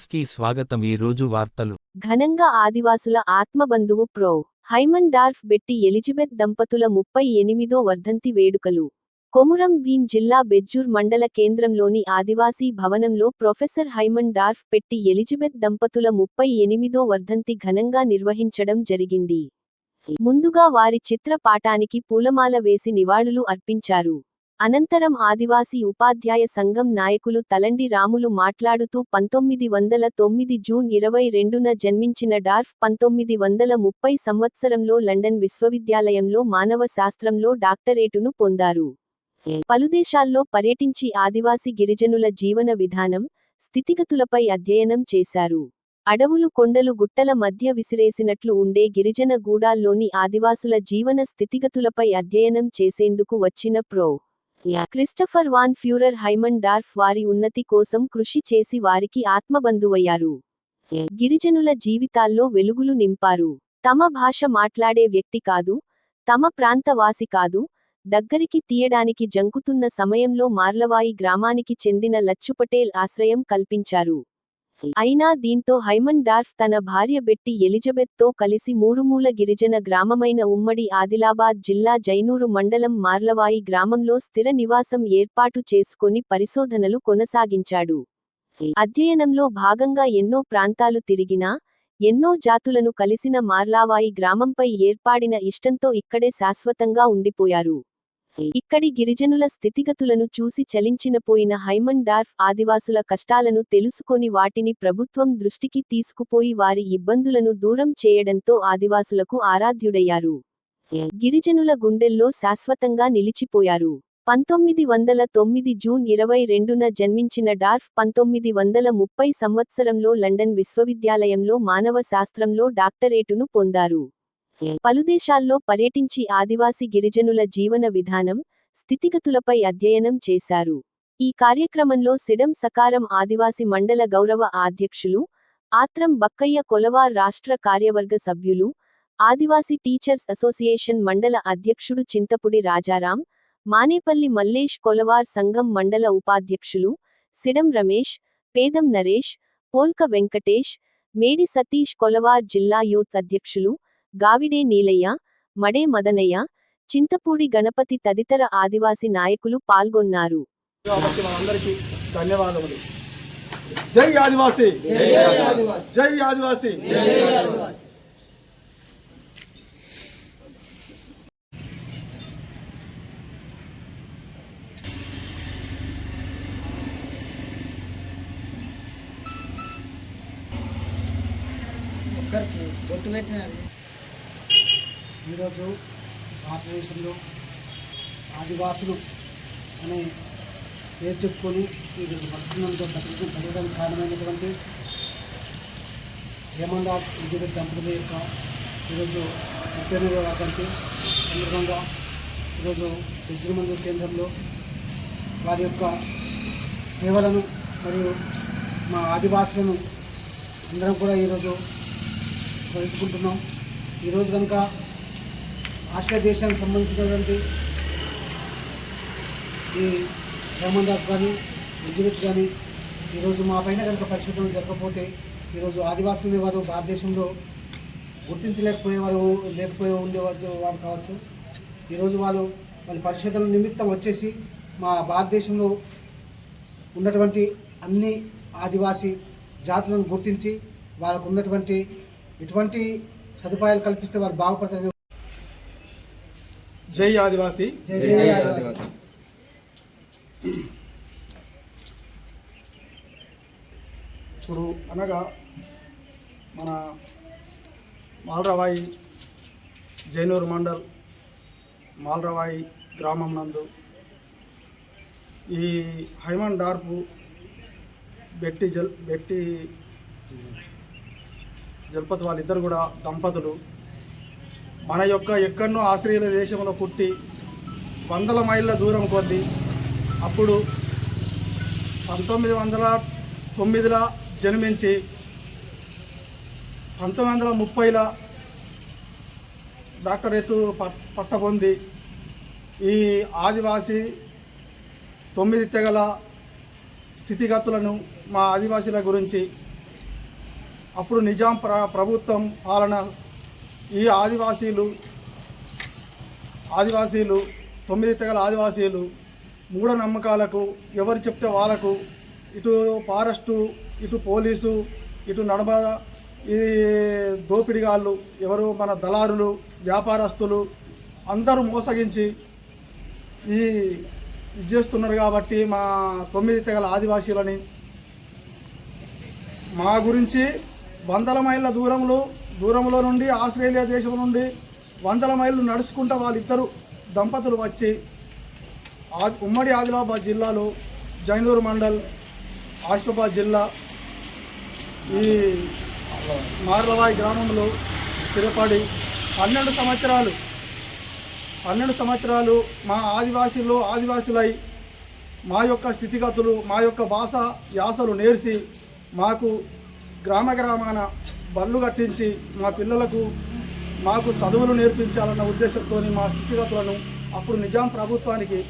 న్యూస్కి స్వాగతం. ఈ రోజు వార్తలు. ఘనంగా ఆదివాసుల ఆత్మబంధువు pro. Haimendorf Betty Elizabeth దంపతుల ముప్పై ఎనిమిదో వర్ధంతి వేడుకలు. కొమురం భీం జిల్లా బెజ్జూర్ మండల కేంద్రంలోని ఆదివాసీ భవనంలో professor Haimendorf Betty Elizabeth దంపతుల ముప్పై ఎనిమిదో వర్ధంతి ఘనంగా నిర్వహించడం జరిగింది. ముందుగా వారి చిత్ర పాఠానికి పూలమాల వేసి నివాళులు అర్పించారు. అనంతరం ఆదివాసీ ఉపాధ్యాయ సంఘం నాయకులు తలండి రాములు మాట్లాడుతూ పంతొమ్మిది వందల తొమ్మిది జూన్ ఇరవై రెండున జన్మించిన డార్ఫ్ పంతొమ్మిది వందల ముప్పై సంవత్సరంలో లండన్ విశ్వవిద్యాలయంలో మానవ శాస్త్రంలో డాక్టరేటును పొందారు. పలుదేశాల్లో పర్యటించి ఆదివాసి గిరిజనుల జీవన విధానం స్థితిగతులపై అధ్యయనం చేశారు. అడవులు కొండలు గుట్టల మధ్య విసిరేసినట్లు ఉండే గిరిజన గూడాల్లోని ఆదివాసుల జీవన స్థితిగతులపై అధ్యయనం చేసేందుకు వచ్చిన pro. Christopher von Furer Haimendorf వారి ఉన్నతి కోసం కృషి చేసి వారికి ఆత్మబంధువయ్యారు. గిరిజనుల జీవితాల్లో వెలుగులు నింపారు. తమ భాష మాట్లాడే వ్యక్తి కాదు తమ ప్రాంతవాసి కాదు దగ్గరికి తీయడానికి జంకుతున్న సమయంలో మార్లవాయి గ్రామానికి చెందిన లచ్చుపటేల్ ఆశ్రయం కల్పించారు. అయినా దీంతో హైమన్ డార్ఫ్ తన భార్య బెట్టి ఎలిజబెత్తో కలిసి మూరుమూల గిరిజన గ్రామమైన ఉమ్మడి ఆదిలాబాద్ జిల్లా జైనూరు మండలం మార్లవాయి గ్రామంలో స్థిర నివాసం ఏర్పాటు చేసుకుని పరిశోధనలు కొనసాగించాడు. అధ్యయనంలో భాగంగా ఎన్నో ప్రాంతాలు తిరిగినా ఎన్నో జాతులను కలిసిన మార్లావాయి గ్రామంపై ఏర్పాడిన ఇష్టంతో ఇక్కడే శాశ్వతంగా ఉండిపోయారు. ఇక్కడి గిరిజనుల స్థితిగతులను చూసి చలించినపోయిన హైమన్ డార్ఫ్ ఆదివాసుల కష్టాలను తెలుసుకొని వాటిని ప్రభుత్వం దృష్టికి తీసుకుపోయి వారి ఇబ్బందులను దూరం చేయడంతో ఆదివాసులకు ఆరాధ్యుడయ్యారు. గిరిజనుల గుండెల్లో శాశ్వతంగా నిలిచిపోయారు. పంతొమ్మిది వందల తొమ్మిది జూన్ ఇరవై రెండున జన్మించిన డార్ఫ్ పంతొమ్మిది వందల ముప్పై సంవత్సరంలో లండన్ విశ్వవిద్యాలయంలో మానవ శాస్త్రంలో డాక్టరేటును పొందారు. పలుదేశాల్లో పర్యటించి ఆదివాసి గిరిజనుల జీవన విధానం స్థితిగతులపై అధ్యయనం చేశారు. ఈ కార్యక్రమంలో సిడం సకారం ఆదివాసి మండల గౌరవ అధ్యక్షులు ఆత్రం బక్కయ్య కొలవార్ రాష్ట్ర కార్యవర్గ సభ్యులు ఆదివాసి టీచర్స్ అసోసియేషన్ మండల అధ్యక్షుడు చింతపుడి రాజారాం మానేపల్లి మల్లేష్ కొలవార్ సంఘం మండల ఉపాధ్యక్షులు సిడం రమేష్ పేదం నరేష్ పోల్క వెంకటేష్ మేడి సతీష్ కొలవార్ జిల్లా యూత్ అధ్యక్షులు గావిడే నీలయ్య మడే మదనయ్య చింతపూడి గణపతి తదితర ఆదివాసి నాయకులు పాల్గొన్నారు. కాబట్టి మనందరికీ ధన్యవాదములు. జై ఆదివాసి. జై ఆదివాసి. ఒక్కరికి బొట్టు పెట్టినారు. ఈరోజు భారతదేశంలో ఆదివాసులు అనే పేరు చెప్పుకొని ఈరోజు బతుకున్నంతో బతుకు బతకడానికి కారణమైనటువంటి హేమండా ఎలిజబెత్ దంపతుల యొక్క ఈరోజు ముప్పై ఎనిమిదవ వర్ధంతి సందర్భంగా ఈరోజు విజృంభణ కేంద్రంలో వారి యొక్క సేవలను మరియు మా ఆదివాసులను అందరం కూడా ఈరోజు తెలుసుకుంటున్నాం ఈరోజు కనుక ఆసియా దేశానికి సంబంధించినటువంటి ఈ రామందాస్ కానీ ఎగ్జిబిట్ కానీ ఈరోజు మా పైన కనుక పరిశోధనలు జరగకపోతే ఈరోజు ఆదివాసులు వారు భారతదేశంలో గుర్తించలేకపోయేవారు లేకపోయే ఉండేవారు వారు కావచ్చు. ఈరోజు వాళ్ళు వాళ్ళ పరిశోధనల నిమిత్తం వచ్చేసి మా భారతదేశంలో ఉన్నటువంటి అన్ని ఆదివాసీ జాతులను గుర్తించి వాళ్ళకు ఉన్నటువంటి ఎటువంటి సదుపాయాలు కల్పిస్తే వారు బాగుపడతారు జై ఆదివాసి. జై ఆదివాసీ. ఇప్పుడు అనగా మన మాల్రవాయి జైనూరు మండల్ మాల్రవాయి గ్రామం నందు ఈ హైమన్ డార్పు బెట్టి జల్ బెట్టి జల్పత్ వాళ్ళిద్దరు కూడా దంపతులు. మన యొక్క ఎక్కడనో ఆశ్రయుల దేశంలో పుట్టి వందల మైళ్ళ దూరం కొద్ది అప్పుడు పంతొమ్మిది వందల తొమ్మిదిలో జన్మించి పంతొమ్మిది వందల ముప్పైలో డాక్టరేటు పట్ పట్టబొంది ఈ ఆదివాసీ తొమ్మిది తెగల స్థితిగతులను మా ఆదివాసీల గురించి అప్పుడు నిజాం ప్ర ప్రభుత్వం పాలన ఈ ఆదివాసీలు ఆదివాసీలు తొమ్మిది తెగల ఆదివాసీలు మూఢనమ్మకాలకు ఎవరు చెప్తే వాళ్ళకు ఇటు ఫారెస్టు ఇటు పోలీసు ఇటు నడమ ఈ దోపిడిగాళ్ళు ఎవరు మన దళారులు వ్యాపారస్తులు అందరూ మోసగించి ఈ ఇది చేస్తున్నారు కాబట్టి మా తొమ్మిది తెగల ఆదివాసీలని మా గురించి వందల మైళ్ళ దూరంలో దూరంలో నుండి ఆస్ట్రేలియా దేశం నుండి వందల మైళ్ళు నడుచుకుంటూ వాళ్ళిద్దరు దంపతులు వచ్చి ఆ- ఉమ్మడి ఆదిలాబాద్ జిల్లాలో జైనూరు మండల్ ఆసిఫాబాద్ జిల్లా ఈ మార్లవాయి గ్రామంలో స్థిరపడి పన్నెండు సంవత్సరాలు పన్నెండు సంవత్సరాలు మా ఆదివాసీల్లో ఆదివాసులై మా యొక్క స్థితిగతులు మా యొక్క భాష యాసలు నేర్చి మాకు గ్రామ గ్రామాన బండ్లు కట్టించి మా పిల్లలకు మాకు చదువులు నేర్పించాలన్న ఉద్దేశంతో మా స్థితిగతులను అప్పుడు నిజాం ప్రభుత్వానికి